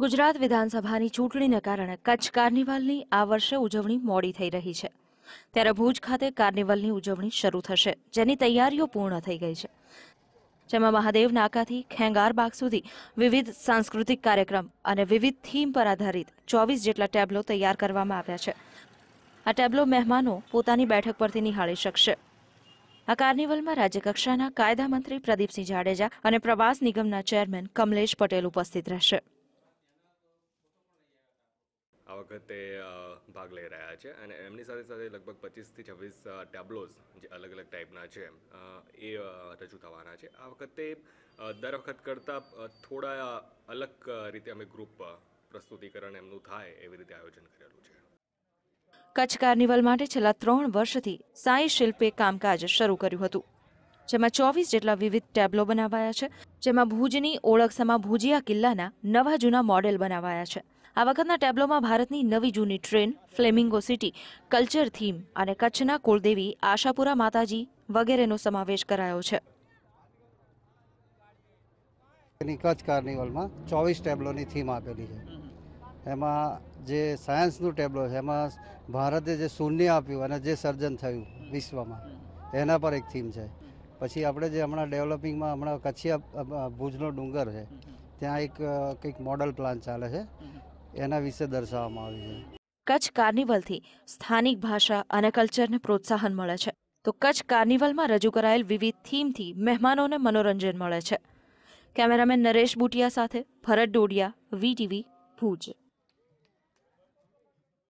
ગુજરાત વિધાનસભાની ચૂંટણીને કારણે કચ્છ કાર્નિવાલની આ વર્ષે ઉજવણી મોડી થઈ રહી છે. ત્યારે ભુજ ખાતે કાર્નિવલની ઉજવણી શરૂ થશે, જેની તૈયારીઓ પૂર્ણ થઈ ગઈ છે. જેમાં મહાદેવ નાકાથી ખેંગાર બાગ સુધી વિવિધ સાંસ્કૃતિક કાર્યક્રમ અને વિવિધ થીમ પર આધારિત ચોવીસ જેટલા ટેબ્લો તૈયાર કરવામાં આવ્યા છે. આ ટેબ્લો મહેમાનો પોતાની બેઠક પરથી નિહાળી શકશે. આ કાર્નિવલમાં રાજ્યકક્ષાના કાયદા મંત્રી પ્રદીપસિંહ જાડેજા અને પ્રવાસ નિગમના ચેરમેન કમલેશ પટેલ ઉપસ્થિત રહેશે. વખતે ભાગ લઈ રહ્યા છે અને એમની સાથે સાથે લગભગ પચીસથી છવ્વીસ ટેબ્લોઝ જે અલગ અલગ ટાઈપના છે એ રજૂ થવાના છે. આ વખતે દર વખત કરતાં થોડા અલગ રીતે અમે ગ્રુપ પ્રસ્તુતિકરણ એમનું થાય એવી રીતે આયોજન કરેલું છે. કચ્છ કાર્નિવલ માટે છેલ્લા ત્રણ વર્ષથી સાંઈ શિલ્પે કામકાજ શરૂ કર્યું હતું. જેમાં ચોવીસ જેટલા વિવિધ ટેબ્લો બનાવાયા છે, જેમાં ભુજની ઓળખ સમા ભુજિયા કિલ્લાના નવા જૂના મોડેલ બનાવાયા છે. આ વખતના ટેબ્લોમાં ભારતની નવી જૂની train, flamingo city, culture theme અને કચ્છના કુળદેવી આશાપુરા માતાજી વગેરેનો સમાવેશ કરાયો છે. કચ્છ કાર્નિવલમાં ચોવીસ ટેબ્લોની થીમ આપેલી છે. એમાં જે સાયન્સનું ટેબ્લો છે, એમાં ભારતે જે શૂન્ય આપ્યું અને જે સર્જન થયું વિશ્વમાં, એના પર એક થીમ છે. પછી આપણે જે હમણાં ડેવલપિંગમાં હમણાં કચ્છિયા ભુજનો ડુંગર છે, ત્યાં એક કંઈક મોડલ પ્લાન ચાલે છે, એના વિશે દર્શાવવામાં આવ્યું છે. કચ્છ કાર્નિવલથી સ્થાનિક ભાષા અને કલ્ચરને પ્રોત્સાહન મળે છે. તો કચ્છ કાર્નિવલમાં રજૂ કરાયેલ વિવિધ થીમથી મહેમાનોને મનોરંજન મળે છે. કેમેરામેન નરેશ બુટિયા સાથે ભરત ડોડિયા વીટીવી ભુજ.